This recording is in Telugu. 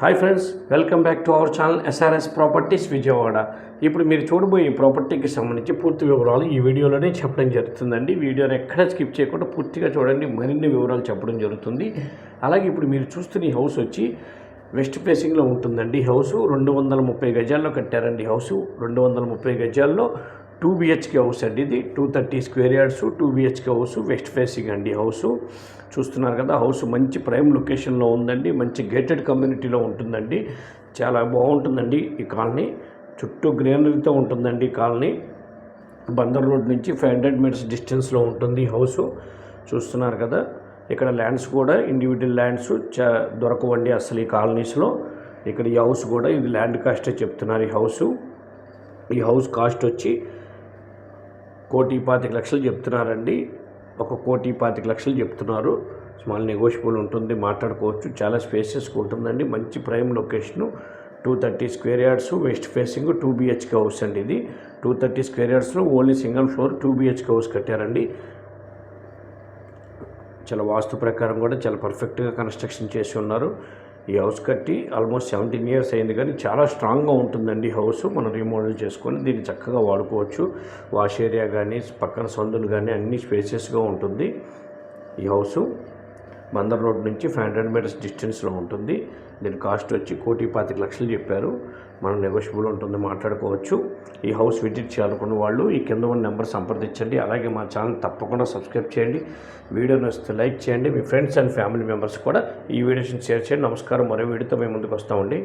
Hi friends welcome back to our channel SRS properties Vijayawada ఇప్పుడు మీరు చూడబోయే ప్రాపర్టీకి సంబంధించి పూర్తి వివరాలు ఈ వీడియోలోనే చెప్పడం జరుగుతుందండి. వీడియోని ఎక్కడ స్కిప్ చేయకుండా పూర్తిగా చూడండి. మరిన్ని వివరాలు చెప్పడం జరుగుతుంది. అలాగే ఇప్పుడు మీరు చూస్తున్న ఈ హౌస్ వచ్చి వెస్ట్ ఫేసింగ్లో ఉంటుందండి. హౌసు హౌస్ రెండు వందల ముప్పై గజాల్లో కట్టారండి. హౌసు రెండు వందల ముప్పై గజాల్లో టూ బిహెచ్కే హౌస్ అండి ఇది. Two thirty square yards two BHK house west facing అండి హౌస్. చూస్తున్నారు కదా హౌస్ మంచి ప్రైమ్ లొకేషన్లో ఉందండి. మంచి గేటెడ్ కమ్యూనిటీలో ఉంటుందండి. చాలా బాగుంటుందండి ఈ కాలనీ. చుట్టూ గ్రీనరీతో ఉంటుందండి ఈ కాలనీ. బందర్ రోడ్ నుంచి ఫైవ్ హండ్రెడ్ మీటర్స్ డిస్టెన్స్లో ఉంటుంది ఈ హౌస్. చూస్తున్నారు కదా ఇక్కడ ల్యాండ్స్ కూడా ఇండివిజువల్ ల్యాండ్స్ చా దొరకవండి అసలు ఈ కాలనీస్లో. ఇక్కడ ఈ హౌస్ కూడా ఇది ల్యాండ్ కాస్టే చెప్తున్నారు ఈ హౌస్. ఈ హౌస్ కాస్ట్ వచ్చి కోటి పాతిక లక్షలు చెప్తున్నారండి. ఒక కోటి పాతిక లక్షలు చెప్తున్నారు. స్మాల్ నెగోషియబుల్ ఉంటుంది మాట్లాడుకోవచ్చు. చాలా స్పేసెస్ ఉంటుందండి. మంచి prime location. Two thirty square yards west facing two BHK house అండి ఇది. Two thirty square యార్డ్స్లో only single floor two BHK house కట్టారండి. చాలా వాస్తు ప్రకారం కూడా చాలా పర్ఫెక్ట్గా కన్స్ట్రక్షన్ చేసి ఉన్నారు. ఈ హౌస్ కట్టి ఆల్మోస్ట్ సెవెంటీన్ ఇయర్స్ అయింది కానీ చాలా స్ట్రాంగ్గా ఉంటుందండి హౌస్. మనం రీమోడల్ చేసుకొని దీన్ని చక్కగా వాడుకోవచ్చు. వాష్ ఏరియా కానీ పక్కన సందులు కానీ అన్ని స్పేసెస్గా ఉంటుంది ఈ హౌసు. బందర్ రోడ్ నుంచి ఫైవ్ హండ్రెడ్ మీటర్స్ డిస్టెన్స్లో ఉంటుంది. దీని కాస్ట్ వచ్చి కోటి పాతిక లక్షలు చెప్పారు. మనం నెగోషియబుల్ ఉంటుంది మాట్లాడుకోవచ్చు. ఈ హౌస్ విజిట్ చేయాలనుకున్న వాళ్ళు ఈ కింద ఉన్న నెంబర్ సంప్రదించండి. అలాగే మా ఛానల్ తప్పకుండా సబ్స్క్రైబ్ చేయండి. వీడియోని వస్తే లైక్ చేయండి. మీ ఫ్రెండ్స్ అండ్ ఫ్యామిలీ మెంబర్స్ కూడా ఈ వీడియోస్ని షేర్ చేయండి. నమస్కారం. మరో వీడియోతో మేము ముందుకు వస్తామండి.